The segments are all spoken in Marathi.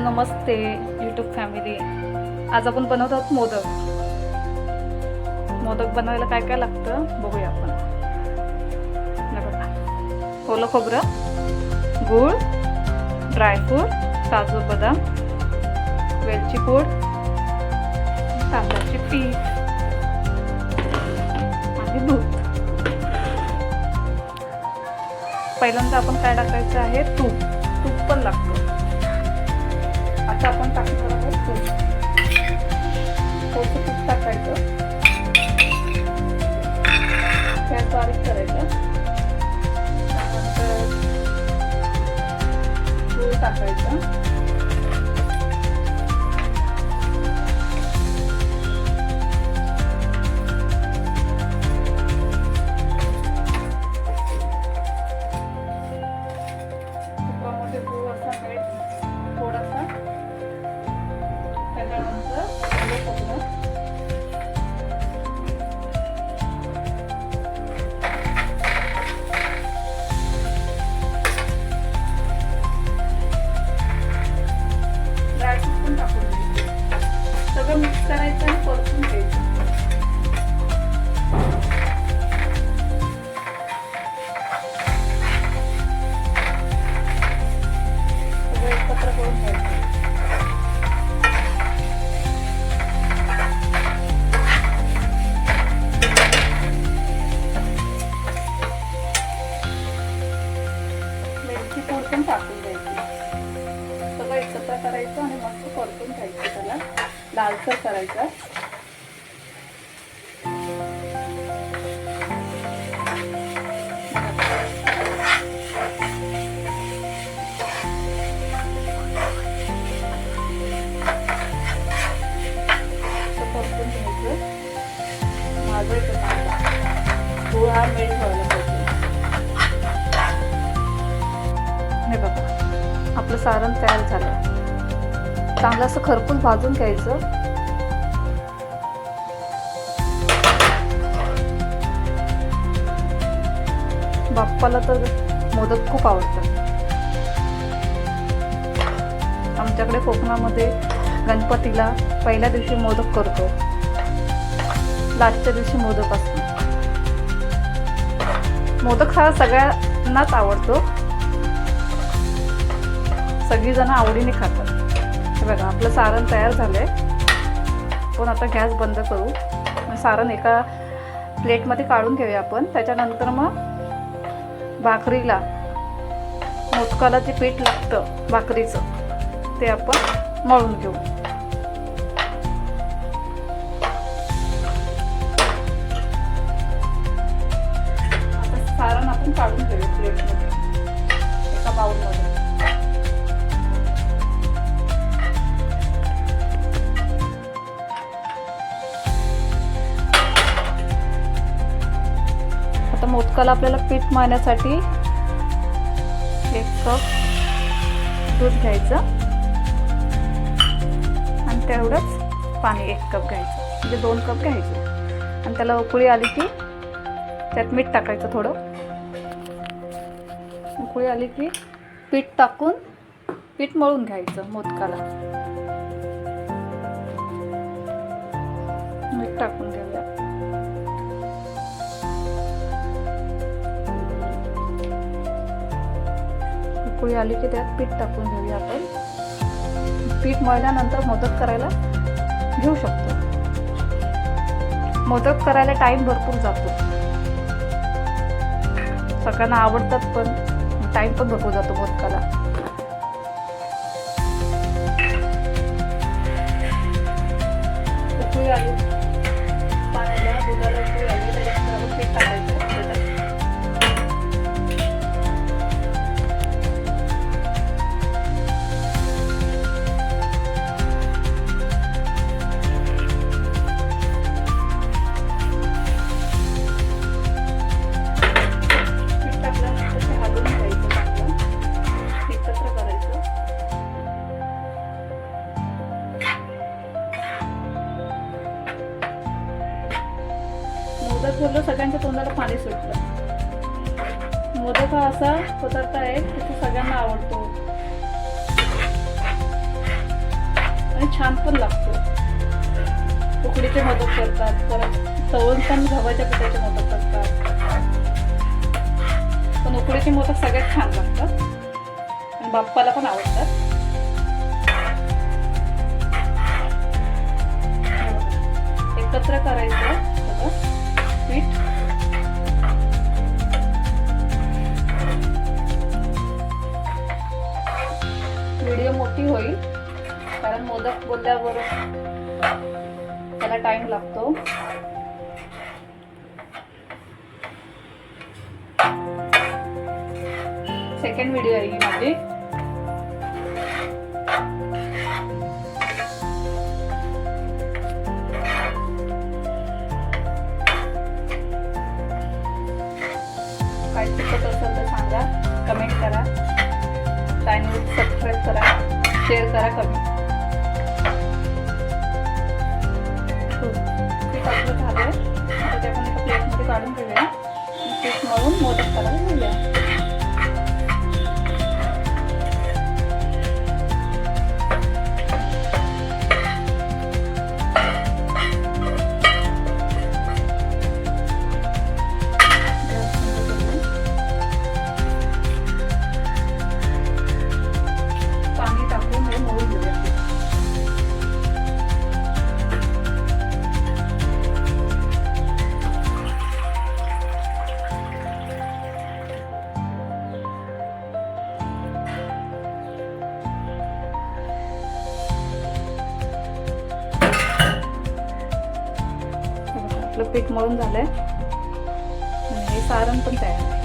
नमस्ते यूट्यूब फॅमिली आज आपण बनवत आहोत मोदक. मोदक बनवायला काय काय लागतं बघूया आपण. बघा. ओलं खोबरं गूळ ड्रायफ्रूट काजू बदाम वेलची पूड तांदळाची पीठ आणि दूध. पहिल्यांदा आपण काय टाकायचं आहे? तूप. तूप पण लागतं. आता आपण टाकणार आहोत तूप थोडंसं तूप टाकायचं. हे बघा आपलं सारण तयार झालं. चांगलं असं खरपून भाजून घ्यायचं. बाप्पाला तर मोदक खूप आवडतात. आमच्याकडे कोकणामध्ये गणपतीला पहिल्या दिवशी मोदक करतो. लास्टच्या दिवशी मोदक असतो. मोदक हा सगळ्यांनाच आवडतो. सगळीजण आवडीने खातात. हे बघा आपलं सारण तयार झालं आहे पण आता गॅस बंद करू. मग सारण एका प्लेटमध्ये काढून घेऊया आपण. त्याच्यानंतर मग भाकरीला मोदकाला जे पीठ लागतं भाकरीचं ते आपण मळून घेऊ. त्याला आपल्याला पीठ मळण्यासाठी एक कप दूध घ्यायचं. आणि तेवढंच पाणी एक कप घ्यायचं. म्हणजे दोन कप घ्यायचे. आणि त्याला उकळी आली की त्यात मीठ टाकायचं थोडं. उकळी आली की पीठ टाकून पीठ मळून घ्यायचं मोदकाला. मीठ टाकून घ्यायचं उकळी आली की त्यात पीठ टाकून घेऊया आपण. पीठ मळल्यानंतर मोदक करायला घेऊ शकतो. मोदक करायला टाइम भरपूर जातो. सगळ्यांना आवडतात पण टाइम पण भरपूर जातो मोदकाला. उकळी आली. मोदक बोललो सगळ्यांच्या तोंडाला पाणी सुटलं. मोदक हा असा पदार्थ आहे की तो सगळ्यांना आवडतो. आणि छान पण लागतो. उकडीचे मोदक करतात परत तळून पण गव्हाच्या पिठाचे मोदक करतात. पण उकडीचे मोदक सगळ्यात छान लागतात. आणि बाप्पाला पण आवडतात. एकत्र करायचं सगळं पीठ व्हिडिओ मोठी होईल कारण मोदक बोलल्यावर त्याला टाइम लागतो. सेकंड व्हिडिओ आहे ही माझी. करा कमेंट आपलं पीठ मळून झालंय. आणि हे सारण पण तयार आहे.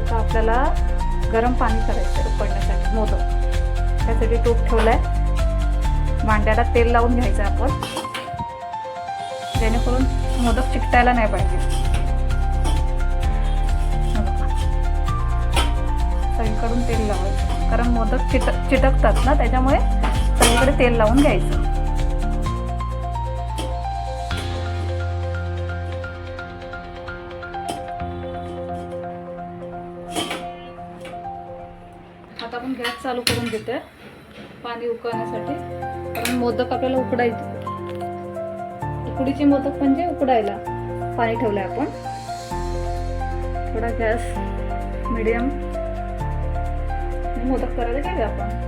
आता आपल्याला गरम पाणी करायचं आहे उकडण्यासाठी मोदक. त्यासाठी तूप ठेवलंय. मांड्याला तेल लावून घ्यायचं आपण. जेणेकरून मोदक चिकटायला नाही पाहिजे. हे सगळीकडून तेल लावायचं. कारण मोदक चिट चिटकतात ना त्याच्यामुळे सगळीकडे तेल लावून घ्यायचं. चालू करून देते पाणी उकळण्यासाठी. कारण मोदक आपल्याला उकडायचे. उकडीचे मोदक म्हणजे उकडायला पाणी ठेवलंय आपण. थोडा गॅस मिडियम. मोदक करायला घेऊया आपण.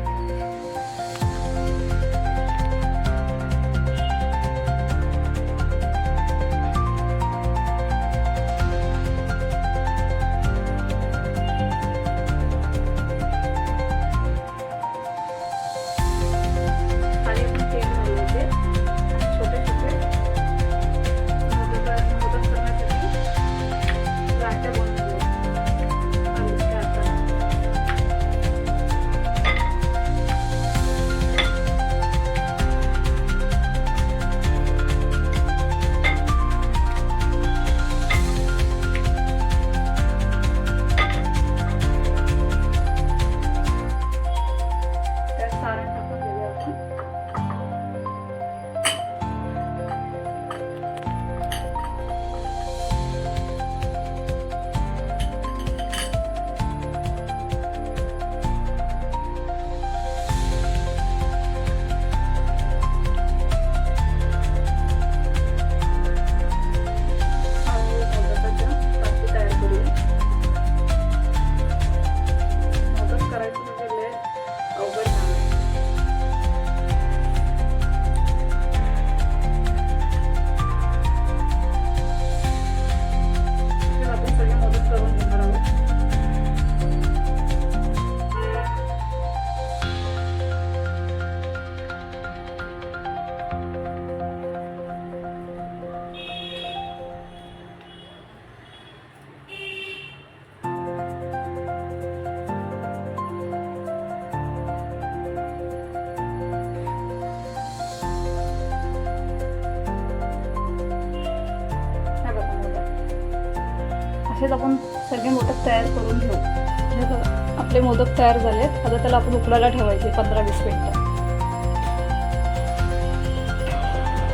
असेच आपण सगळे मोदक तयार करून घेऊ. हे बघा, आपले मोदक तयार झाले आता त्याला आपण उकडायला ठेवायचे पंधरा वीस मिनटं.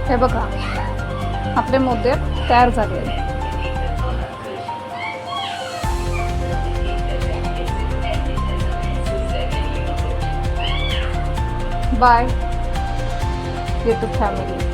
हे बघा आपले मोदक तयार झाले बाय यूट्यूब फॅमिली